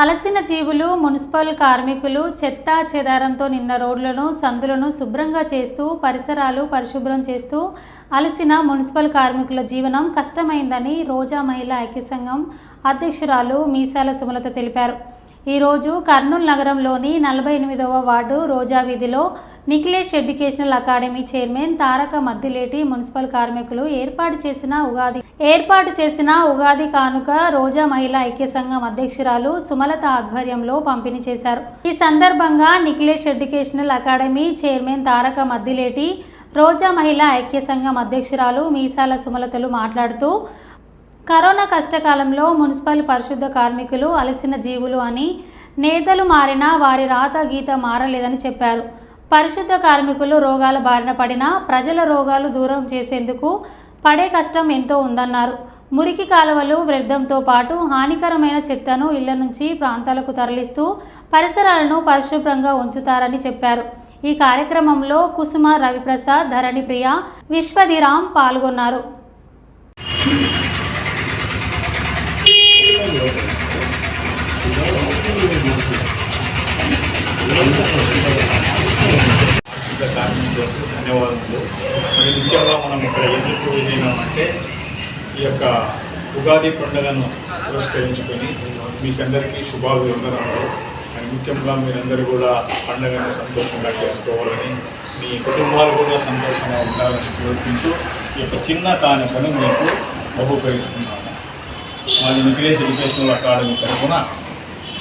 అలసిన జీవులు మున్సిపల్ కార్మికులు చెత్త చెదారంతో నిన్న రోడ్లను సందులను శుభ్రంగా చేస్తూ పరిసరాలు పరిశుభ్రం చేస్తూ అలసిన మున్సిపల్ కార్మికుల జీవనం కష్టమైందని రోజా మహిళా ఐక్య సంఘం అధ్యక్షురాలు మీసాల సుమలత తెలిపారు. ఈరోజు కర్నూలు నగరంలోని నలభై ఎనిమిదవ వార్డు రోజా వీధిలో Nikhilesh educational academy chairman Taraka Maddileti municipal కార్మికులు ఏర్పాటు చేసిన ఉగాది ఏర్పాటు చేసిన ఉగాది కానుక రోజా మహిళా ఐక్య సంఘం అధ్యక్షురాలు సుమలత ఆధ్వర్యంలో పంపిణీ చేశారు. ఈ సందర్భంగా Nikhilesh educational academy chairman Taraka Maddileti Roja మహిళా ఐక్య సంఘం అధ్యక్షురాలు మీసాల సుమలతలు మాట్లాడుతూ కరోనా కష్టకాలంలో మున్సిపల్ పరిశుద్ధ కార్మికులు అలసిన జీవులు అని నేతలు మారినా వారి రాత గీత మారలేదని చెప్పారు. పరిశుద్ధ కార్మికులు రోగాల బారిన పడినా ప్రజల రోగాలు దూరం చేసేందుకు పడే కష్టం ఎంతో ఉందన్నారు. మురికి కాలువలు వ్యర్థంతో పాటు హానికరమైన చెత్తను ఇళ్ళ నుంచి ప్రాంతాలకు తరలిస్తూ పరిసరాలను పరిశుభ్రంగా ఉంచుతారని చెప్పారు. ఈ కార్యక్రమంలో కుసుమ రవిప్రసాద్ ధరణి ప్రియ విశ్వధిరామ్ పాల్గొన్నారు. చేస్తూ ధన్యవాదములు. మరి ముఖ్యంగా మనం ఇక్కడ ఎందుకు అంటే ఈ యొక్క ఉగాది పండుగను పురస్కరించుకొని మీకందరికీ శుభాభివందనాలు. అండ్ ముఖ్యంగా మీరందరూ కూడా పండుగను సంతోషంగా చేసుకోవాలని మీ కుటుంబాలు కూడా సంతోషంగా ఉండాలని కోరుకుంటూ ఈ యొక్క చిన్న కానుకను మీకు బహుకరిస్తున్నాను మాది నిఖిలేష్ ఎడ్యుకేషనల్ అకాడమీ తరఫున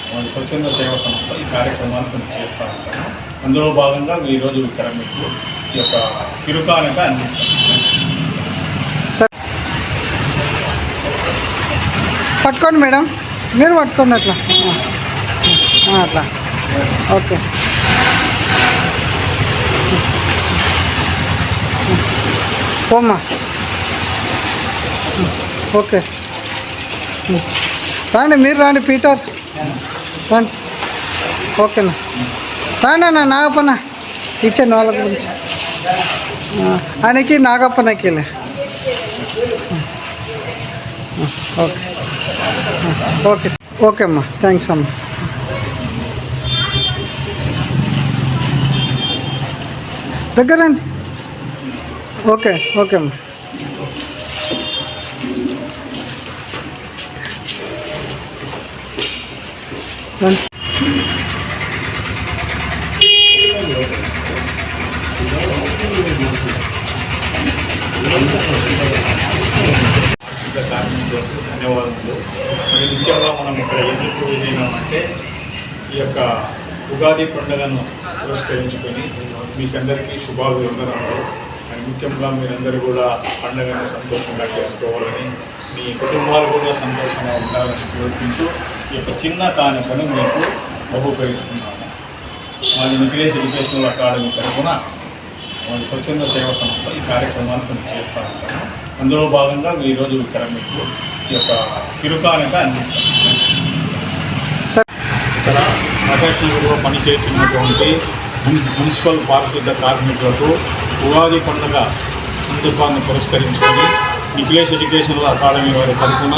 మాది స్వచ్ఛంద సేవ సంస్థ ఈ కార్యక్రమాన్ని మేము చేస్తూ ఉంటాము అందులో భాగంగా ఈరోజు ఇక్కడ మీకు ఈ యొక్క కిరుకానుక అందిస్తాం. పట్టుకోండి మేడం. మీరు పట్టుకోండి అట్లా. అట్లా. ఓకే. పోమ్మా. ఓకే. రాండి మీరు రాండి పీటర్. రండి ఓకేనా రండి అన్న నాగప్పన్న ఇచ్చాను వాళ్ళ గురించి ఆ, ఆయనకి నాగప్పన్నకిలే ఓకే ఓకే ఓకే అమ్మా థ్యాంక్స్ అమ్మా దగ్గరండి ఓకే ఓకే అమ్మా ధన్యవాదములు మరి ముఖ్యంగా మనం ఇక్కడ ఎందుకు అంటే ఈ యొక్క ఉగాది పండుగను పురస్కరించుకొని మీకందరికీ శుభాభివందనాలు మరి ముఖ్యంగా మీరందరూ కూడా పండుగను సంతోషంగా చేసుకోవాలని మీ కుటుంబాలు కూడా సంతోషంగా ఉండాలని కోరుకుంటూ ఈ యొక్క చిన్న కానుకను మీకు బహుకరిస్తున్నాను మాది నిఖిలేష్ ఎడ్యుకేషనల్ అకాడమీ తరఫున మాది స్వచ్ఛంద సేవా సంస్థ. ఈ కార్యక్రమాన్ని మేము చేస్తూ అందులో భాగంగా ఈరోజు ఇక్కడ మీకు ఈ యొక్క కిరుకానుక అందిస్తాను ఇక్కడ నగరశీలుగా పనిచేస్తున్నటువంటి మున్సిపల్ పారిశుద్ధ కార్మికులకు ఉగాది పండుగ సందర్భాన్ని పురస్కరించుకొని నిఖిలేష్ ఎడ్యుకేషనల్ అకాడమీ వారి తరఫున